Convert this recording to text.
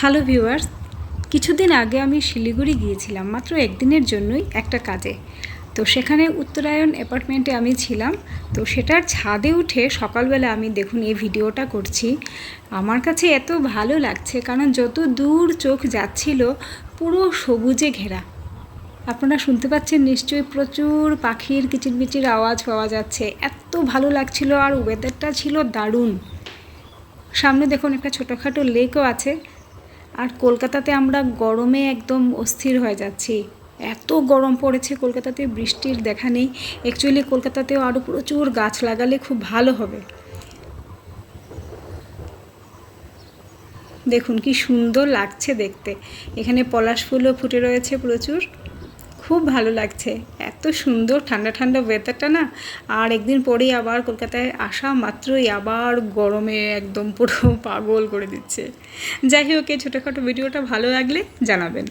Hello viewers কিছুদিন আগে আমি শিলিগুড়ি গিয়েছিলাম, মাত্র একদিনের জন্যই একটা কাজে। তো সেখানে উত্তরায়ণ অ্যাপার্টমেন্টে আমি ছিলাম। তো সেটার ছাদে উঠে সকালবেলা আমি দেখুন এই ভিডিওটা করছি। আমার কাছে এত ভালো লাগছে, কারণ যত দূর চোখ যাচ্ছিল, পুরো সবুজে ঘেরা। আপনারা শুনতে পাচ্ছেন নিশ্চয়ই প্রচুর পাখির কিচিরমিচির আওয়াজ পাওয়া যাচ্ছে। এত ভালো লাগছিল আর ওয়েদারটা ছিল দারুণ। সামনে দেখুন একটা ছোটোখাটো লেকও আছে। আর কলকাতাতে আমরা গরমে একদম অস্থির হয়ে যাচ্ছি। এত গরম পড়েছে কলকাতাতে, বৃষ্টির দেখা নেই। অ্যাকচুয়ালি কলকাতাতেও আরও প্রচুর গাছ লাগালে খুব ভালো হবে। দেখুন কি সুন্দর লাগছে দেখতে। এখানে পলাশ ফুলও ফুটে রয়েছে প্রচুর। খুব ভালো লাগছে। এত সুন্দর ঠান্ডা ঠান্ডা ওয়েদারটা না। আর একদিন পরেই আবার কলকাতায় আসা মাত্রই আবার গরমে একদম পুরো পাগল করে দিচ্ছে। যাই হোক, এই ছোটোখাটো ভিডিওটা ভালো লাগলে জানাবেন।